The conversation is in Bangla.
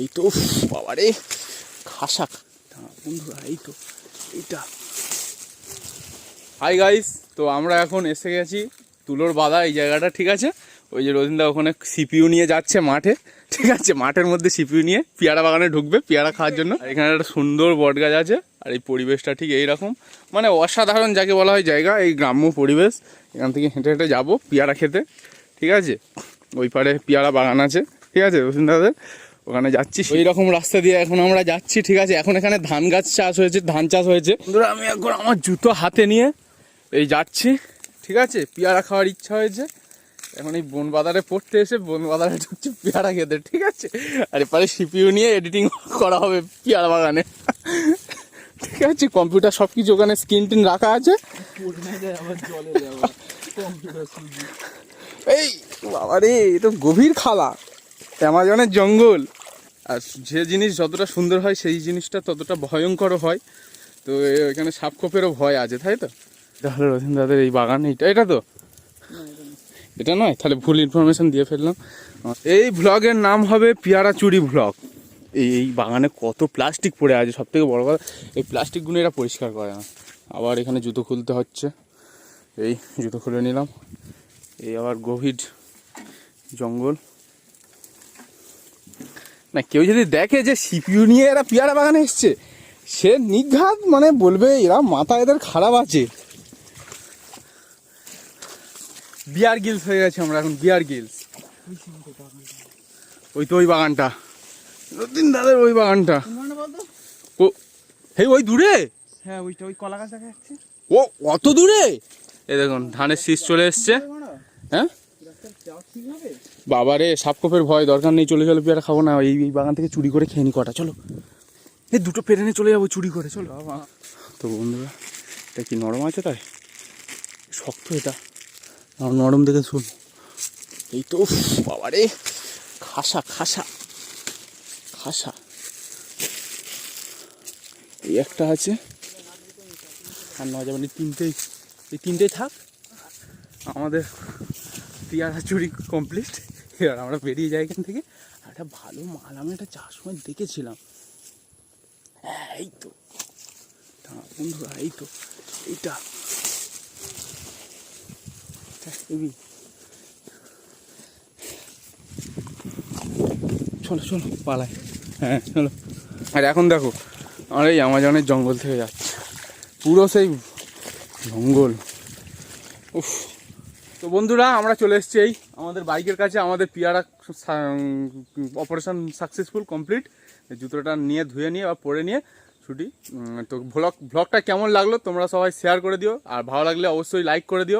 এই তো বাবারে খাসা বন্ধুরা, এই তো, এইটা। হাই গাইস তো আমরা এখন এসে গেছি তুলোর বাধা এই জায়গাটা, ঠিক আছে? ওই যে রোজিন্দা ওখানে সিপিউ নিয়ে যাচ্ছে মাঠে, ঠিক আছে? মাঠের মধ্যে সিপিউ নিয়ে পেয়ারা বাগানে ঢুকবে, পেয়ারা খাওয়ার জন্য। এখানে একটা সুন্দর বট গাছ আছে, আর এই পরিবেশটা ঠিক এইরকম। মানে অসাধারণ যাকে বলা হয় জায়গা, এই গ্রাম্য পরিবেশ। এখান থেকে হেঁটে হেঁটে যাব, পেয়ারা খেতে, ঠিক আছে? ওই পারে পেয়ারা বাগান আছে, ঠিক আছে রোজিন্দাদের ওখানে যাচ্ছি ওই রকম রাস্তা দিয়ে এখন আমরা যাচ্ছি ঠিক আছে? এখন এখানে ধান গাছ চাষ হয়েছে ধান চাষ হয়েছে। বন্ধুরা আমি একবার আমার জুতো হাতে নিয়ে এই যাচ্ছি ঠিক আছে? পেয়ারা খাওয়ার ইচ্ছা হয়েছে। এখন এই বন বাজারে পড়তে এসে বন বাজারে ঢুকছি পেয়ারা খেতে ঠিক আছে? আর এপারে সিপিইউ নিয়ে এডিটিং করা হবে পেয়ারা বাগানে। ঠিক আছে? কম্পিউটার সব কিছু ওখানে স্ক্রিন টিন রাখা আছে। এই বাবা রে এ তো গভীর খালা। অ্যামাজনের জঙ্গল। আর যে জিনিস যতটা সুন্দর হয়, সেই জিনিসটা ততটা ভয়ঙ্কর হয়। তো এখানে সাপ খোপেরও ভয় আছে, তাই তো? তাহলে রথীন দাদের এই বাগান এইটা, এটা তো? এটা নয়? তাহলে ভুল ইনফরমেশন দিয়ে ফেললাম। এই ভ্লগের নাম হবে পিয়ারা চুরি ভ্লগ এই এই বাগানে কত প্লাস্টিক পড়ে আছে সব থেকে বড়ো কথা, এই প্লাস্টিকগুলো এরা পরিষ্কার করে না। আবার এখানে জুতো খুলতে হচ্ছে। এই জুতো খুলে নিলাম। এই আবার গভীর জঙ্গল। না কেউ যদি দেখে যে সিপিউ নিয়ে এরা পেয়ারা বাগানে এসছে সে নিঘাত মানে বলবে এরা মাথা এদের খারাপ আছে। বিয়ার গিলস হয়ে গেছে আমরা এখন বিয়ার গিলস। ওই তো ওই বাগানটা। নতুন দাদের ওই বাগানটা। ও হে ওই দূরে? হ্যাঁ ওইটা ওই কলা গাছ দেখা যাচ্ছে। ও অত দূরে? এই দেখুন ধানের শীষ চলে এসছে। হ্যাঁ? বাবারে সাপকোপের ভয় দরকার নেই চলে চলো পেয়ারা খাব না এই এই বাগান থেকে চুরি করে খেয়ে নি কটা চলো। এই দুটো পেরে নিয়ে চলে যাব চুরি করে চলো তো বন্ধুরা এটা কি নরম আছে তাই শক্ত এটা। নরম দেখে শুন। এই তো উফ, বাবারে খাসা খাসা খাসা। এই একটা আছে। আর নয় এই তিনটেই এই তিনটেই থাক। আমাদের পেয়ারা চুরি কমপ্লিট এবার আমরা বেরিয়ে যাই এখান থেকে। আর একটা ভালো মাল, আমি একটা চার সময় দেখেছিলাম। এই তো। বন্ধুরা, এই তো। এইটা। চলো চলো, পালাই। হ্যাঁ চলো। আর এখন দেখো, আমরা এই আমাজনের জঙ্গল থেকে যাচ্ছে। পুরো সেই জঙ্গল। উফ। তো বন্ধুরা, আমরা চলে এসেছি এই আমাদের বাইকের কাছে, আমাদের পিয়ারা অপারেশন সাকসেসফুল কমপ্লিট জুতোটা নিয়ে, ধুয়ে নিয়ে বা পরে নিয়ে ছুটি। তো ভ্লগ ভ্লগটা কেমন লাগল তোমরা সবাই শেয়ার করে দিও। আর ভালো লাগলে অবশ্যই লাইক করে দিও।